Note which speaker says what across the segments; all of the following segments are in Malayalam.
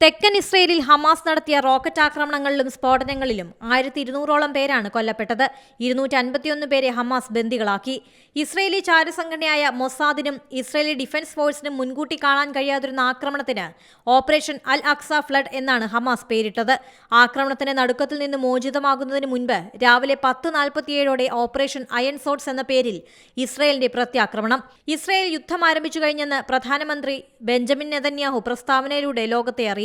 Speaker 1: തെക്കൻ ഇസ്രയേലിൽ ഹമാസ് നടത്തിയ റോക്കറ്റ് ആക്രമണങ്ങളിലും സ്ഫോടനങ്ങളിലും ആയിരത്തി ഇരുന്നൂറോളം പേരാണ് കൊല്ലപ്പെട്ടത്. ഇരുന്നൂറ്റി അൻപത്തിയൊന്ന് പേരെ ഹമാസ് ബന്ദികളാക്കി. ഇസ്രയേലി ചാരസംഘടനയായ മൊസാദിനും ഇസ്രയേലി ഡിഫൻസ് ഫോഴ്സിനും മുൻകൂട്ടി കാണാൻ കഴിയാതിരുന്ന ആക്രമണത്തിന് ഓപ്പറേഷൻ അൽ അക്സ ഫ്ലഡ് എന്നാണ് ഹമാസ് പേരിട്ടത്. ആക്രമണത്തിന് നടുക്കത്തിൽ നിന്ന് മോചിതമാകുന്നതിന് മുൻപ് രാവിലെ പത്ത് നാൽപ്പത്തിയേഴോടെ ഓപ്പറേഷൻ അയൺ സോട്ട്സ് എന്ന പേരിൽ ഇസ്രയേലിന്റെ പ്രത്യാക്രമണം. ഇസ്രയേൽ യുദ്ധം ആരംഭിച്ചു കഴിഞ്ഞെന്ന് പ്രധാനമന്ത്രി ബെഞ്ചമിൻ നെതന്യാഹു പ്രസ്താവനയിലൂടെ ലോകത്തെ അറിയിച്ചു.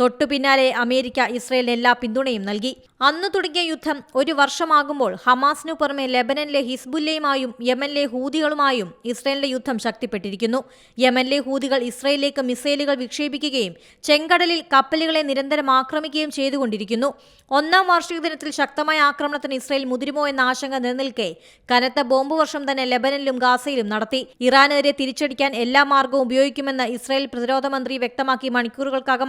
Speaker 1: തൊട്ടു പിന്നാലെ അമേരിക്ക ഇസ്രയേലിന് എല്ലാ പിന്തുണയും നൽകി. അന്ന് തുടങ്ങിയ യുദ്ധം ഒരു വർഷമാകുമ്പോൾ ഹമാസിനു പുറമെ ലെബനനിലെ ഹിസ്ബുല്ലയുമായും യമനിലെ ഹൂതികളുമായും ഇസ്രയേലിന്റെ യുദ്ധം ശക്തിപ്പെട്ടിരിക്കുന്നു. യമനിലെ ഹൂതികൾ ഇസ്രയേലിലേക്ക് മിസൈലുകൾ വിക്ഷേപിക്കുകയും ചെങ്കടലിൽ കപ്പലുകളെ നിരന്തരം ആക്രമിക്കുകയും ചെയ്തുകൊണ്ടിരിക്കുന്നു. ഒന്നാം വാർഷിക ദിനത്തിൽ ശക്തമായ ആക്രമണത്തിന് ഇസ്രയേൽ മുതിരുമോ എന്ന ആശങ്ക നിലനിൽക്കെ കനത്ത ബോംബ് വർഷം തന്നെ ലെബനനിലും ഗാസയിലും നടത്തി. ഇറാനെതിരെ തിരിച്ചടിക്കാൻ എല്ലാ മാർഗവും ഉപയോഗിക്കുമെന്ന് ഇസ്രയേൽ പ്രതിരോധ മന്ത്രി വ്യക്തമാക്കി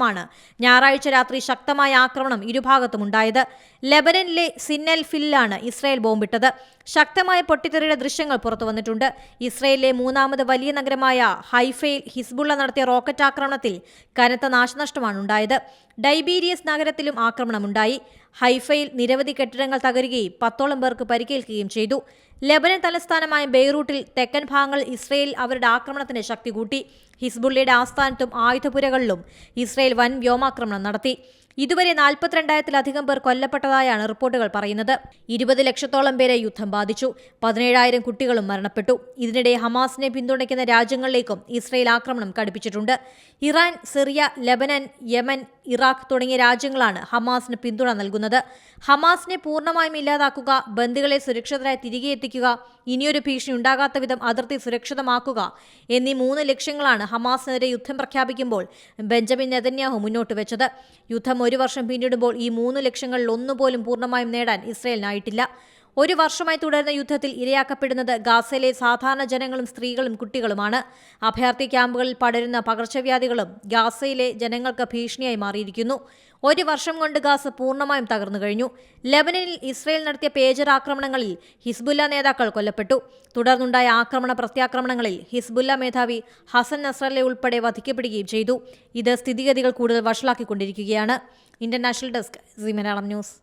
Speaker 1: മണിക്കൂറുകൾക്കകമാണ് ഞായറാഴ്ച രാത്രി ശക്തമായ ആക്രമണം ഇരുഭാഗത്തും ഉണ്ടായത് ലെബനനിലെ സിന്നൽ ഫില്ലാണ് ഇസ്രായേൽ ബോംബിട്ടത്. ശക്തമായ പൊട്ടിത്തെറിയുടെ ദൃശ്യങ്ങൾ പുറത്തു വന്നിട്ടുണ്ട് ഇസ്രയേലിലെ മൂന്നാമത് വലിയ നഗരമായ ഹൈഫയിൽ ഹിസ്ബുള്ള നടത്തിയ റോക്കറ്റ് ആക്രമണത്തിൽ കനത്ത നാശനഷ്ടമാണ് ഉണ്ടായത് ഡൈബീരിയസ് നഗരത്തിലും ആക്രമണമുണ്ടായി. ഹൈഫയിൽ നിരവധി കെട്ടിടങ്ങൾ തകരുകയും പത്തോളം പേർക്ക് പരിക്കേൽക്കുകയും ചെയ്തു. ലെബനൻ തലസ്ഥാനമായ ബെയ്റൂട്ടിൽ തെക്കൻ ഭാഗങ്ങൾ ഇസ്രയേൽ അവരുടെ ആക്രമണത്തിന് ശക്തി കൂട്ടി. ഹിസ്ബുള്ളയുടെ ആസ്ഥാനത്തും ആയുധപുരകളിലും ഇസ്രയേൽ വൻ വ്യോമാക്രമണം നടത്തി ഇതുവരെ നാൽപ്പത്തിരണ്ടായിരത്തിലധികം പേർ കൊല്ലപ്പെട്ടതായാണ് റിപ്പോർട്ടുകൾ പറയുന്നത്. ഇരുപത് ലക്ഷത്തോളം പേരെ യുദ്ധം ബാധിച്ചു. പതിനേഴായിരം കുട്ടികളും മരണപ്പെട്ടു. ഇതിനിടെ ഹമാസിനെ പിന്തുണയ്ക്കുന്ന രാജ്യങ്ങളിലേക്കും ഇസ്രയേൽ ആക്രമണം കടുപ്പിച്ചിട്ടുണ്ട്. Iran Syria Lebanon Yemen Iraq തുടങ്ങിയ രാജ്യങ്ങളാണ് ഹമാസിന് പിന്തുണ നൽകുന്നത്. ഹമാസിനെ പൂർണമായും ഇല്ലാതാക്കുക ബന്ദികളെ സുരക്ഷിതരായി തിരികെ എത്തിക്കുക ഇനിയൊരു ഭീഷണി ഉണ്ടാകാത്ത വിധം അതിർത്തി സുരക്ഷിതമാക്കുക എന്നീ മൂന്ന് ലക്ഷ്യങ്ങളാണ് ഹമാസിനെതിരെ യുദ്ധം പ്രഖ്യാപിക്കുമ്പോൾ ബെഞ്ചമിൻ നെതന്യാഹു മുന്നോട്ട് വെച്ചത് യുദ്ധം ഒരു വർഷം പിന്നിടുമ്പോൾ ഈ മൂന്ന് ലക്ഷ്യങ്ങളിൽ ഒന്നുപോലും പൂർണമായും നേടാൻ ഇസ്രയേലിനായിട്ടില്ല. ഒരു വർഷമായി തുടരുന്ന യുദ്ധത്തിൽ ഇരയാക്കപ്പെടുന്നത് ഗാസയിലെ സാധാരണ ജനങ്ങളും സ്ത്രീകളും കുട്ടികളുമാണ്. അഭയാർത്ഥി ക്യാമ്പുകളിൽ പടരുന്ന പകർച്ചവ്യാധികളും ഗാസയിലെ ജനങ്ങൾക്ക് ഭീഷണിയായി മാറിയിരിക്കുന്നു. ഒരു വർഷം കൊണ്ട് ഗാസ പൂർണമായും തകർന്നു കഴിഞ്ഞു. ലെബനനിൽ ഇസ്രയേൽ നടത്തിയ പേജർ ആക്രമണങ്ങളിൽ ഹിസ്ബുല്ല നേതാക്കൾ കൊല്ലപ്പെട്ടു. തുടർന്നുണ്ടായ ആക്രമണ പ്രത്യാക്രമണങ്ങളിൽ ഹിസ്ബുല്ല മേധാവി ഹസൻ നസ്രല്ലെ ഉൾപ്പെടെ വധിക്കപ്പെടുകയും ചെയ്തു. ഇത് സ്ഥിതിഗതികൾ കൂടുതൽ വഷളാക്കിക്കൊണ്ടിരിക്കുകയാണ്. International desk C Malayalam news.